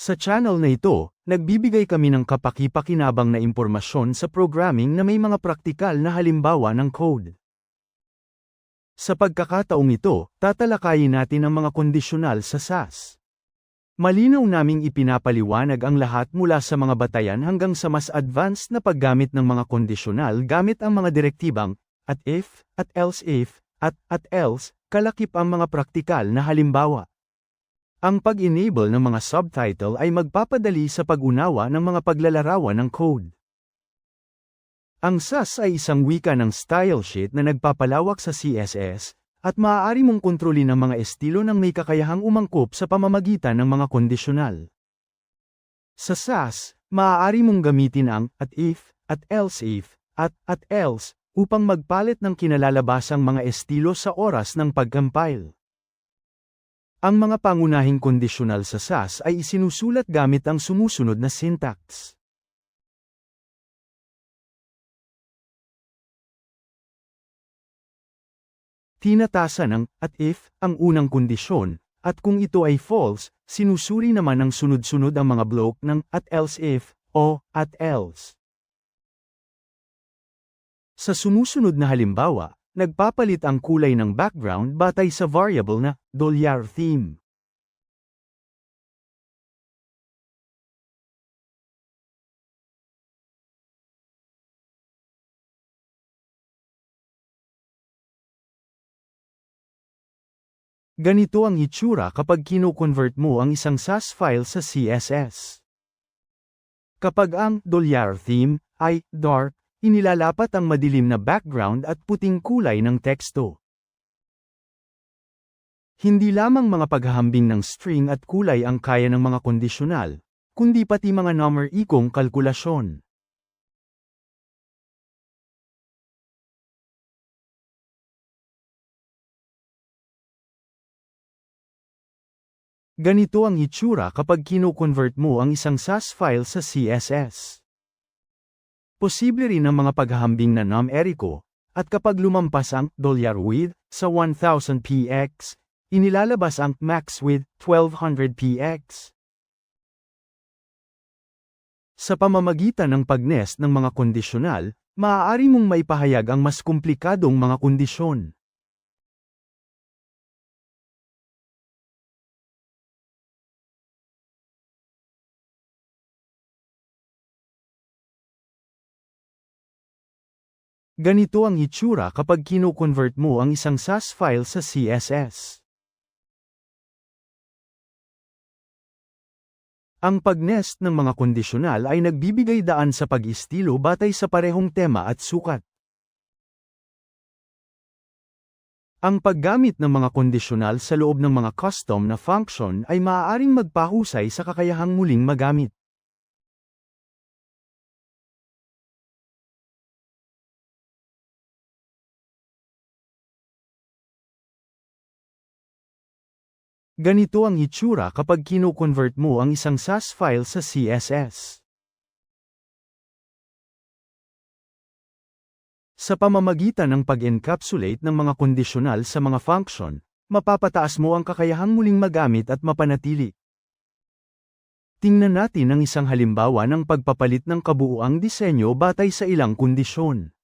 Sa channel na ito, nagbibigay kami ng kapaki-pakinabang na impormasyon sa programming na may mga praktikal na halimbawa ng code. Sa pagkakataong ito, tatalakayin natin ang mga kondisyonal sa SAS. Malinaw naming ipinapaliwanag ang lahat mula sa mga batayan hanggang sa mas advanced na paggamit ng mga kondisyonal gamit ang mga direktibang at if, at else if, at at else, kalakip ang mga praktikal na halimbawa. Ang pag-enable ng mga subtitle ay magpapadali sa pag-unawa ng mga paglalarawan ng code. Ang SAS ay isang wika ng style sheet na nagpapalawak sa CSS, at maaari mong kontrolin ang mga estilo ng may kakayahang umangkop sa pamamagitan ng mga kondisyonal. Sa SAS, maaari mong gamitin ang at if, at else if, at at else, upang magpalit ng kinalalabasang mga estilo sa oras ng pag-compile. Ang mga pangunahing kondisyonal sa SAS ay isinusulat gamit ang sumusunod na syntax. Tinatasa ng at if ang unang kondisyon, at kung ito ay false, sinusuri naman ng sunod-sunod ang mga block ng at else if o at else. Sa sumusunod na halimbawa, nagpapalit ang kulay ng background batay sa variable na dolyar theme. Ganito ang itsura kapag kino-convert mo ang isang SAS file sa CSS. Kapag ang theme ay dark, inilalapat ang madilim na background at puting kulay ng teksto. Hindi lamang mga paghahambing ng string at kulay ang kaya ng mga kondisyonal, kundi pati mga number ikong kalkulasyon. Ganito ang itsura kapag kino-convert mo ang isang SAS file sa CSS. Posible rin ang mga paghahambing na numerico, at kapag lumampas ang dolyar width sa 1000px, inilalabas ang max width 1200px. Sa pamamagitan ng pag-nest ng mga kondisyonal, maaari mong maipahayag ang mas komplikadong mga kondisyon. Ganito ang itsura kapag kino-convert mo ang isang SAS file sa CSS. Ang pag-nest ng mga kondisyonal ay nagbibigay daan sa pag-istilo batay sa parehong tema at sukat. Ang paggamit ng mga kondisyonal sa loob ng mga custom na function ay maaaring magpahusay sa kakayahang muling magamit. Ganito ang itsura kapag kino-convert mo ang isang SAS file sa CSS. Sa pamamagitan ng pag-encapsulate ng mga kondisyonal sa mga function, mapapataas mo ang kakayahang muling magamit at mapanatili. Tingnan natin ang isang halimbawa ng pagpapalit ng kabuuang disenyo batay sa ilang kondisyon.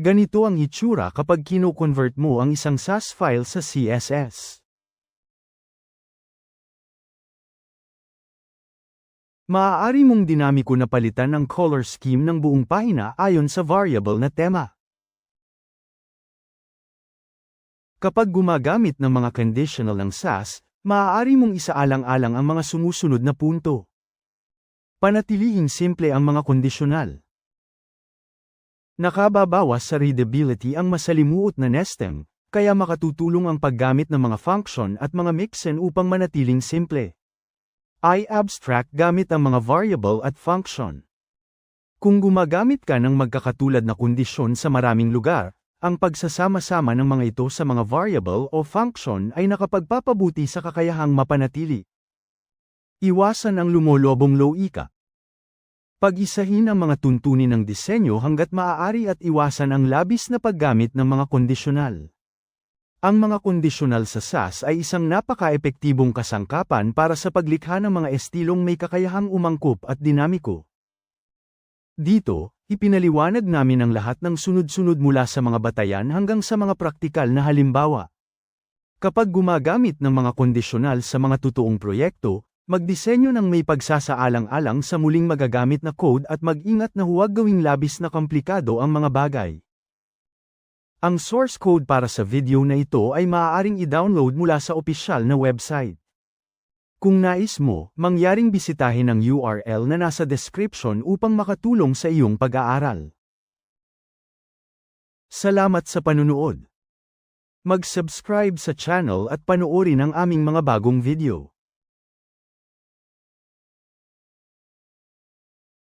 Ganito ang itsura kapag kino-convert mo ang isang SAS file sa CSS. Maaari mong dinamiko na palitan ang color scheme ng buong pahina ayon sa variable na tema. Kapag gumagamit ng mga conditional ng SAS, maaari mong isaalang-alang ang mga sumusunod na punto. Panatilihing simple ang mga kondisyonal. Nakababawas sa readability ang masalimuot na nesting, kaya makatutulong ang paggamit ng mga function at mga mixin upang manatiling simple. I-abstract gamit ang mga variable at function. Kung gumagamit ka ng magkakatulad na kondisyon sa maraming lugar, ang pagsasama-sama ng mga ito sa mga variable o function ay nakapagpapabuti sa kakayahang mapanatili. Iwasan ang lumolobong low ika. Pag-isahin ang mga tuntunin ng disenyo hanggat maaari at iwasan ang labis na paggamit ng mga kondisyonal. Ang mga kondisyonal sa SAS ay isang napaka-epektibong kasangkapan para sa paglikha ng mga estilong may kakayahang umangkop at dinamiko. Dito, ipinaliwanag namin ang lahat ng sunod-sunod mula sa mga batayan hanggang sa mga praktikal na halimbawa. Kapag gumagamit ng mga kondisyonal sa mga totoong proyekto, magdisenyo ng may pagsasaalang-alang sa muling magagamit na code at mag-ingat na huwag gawing labis na komplikado ang mga bagay. Ang source code para sa video na ito ay maaaring i-download mula sa opisyal na website. Kung nais mo, mangyaring bisitahin ang URL na nasa description upang makatulong sa iyong pag-aaral. Salamat sa panunood. Mag-subscribe sa channel at panoorin ang aming mga bagong video.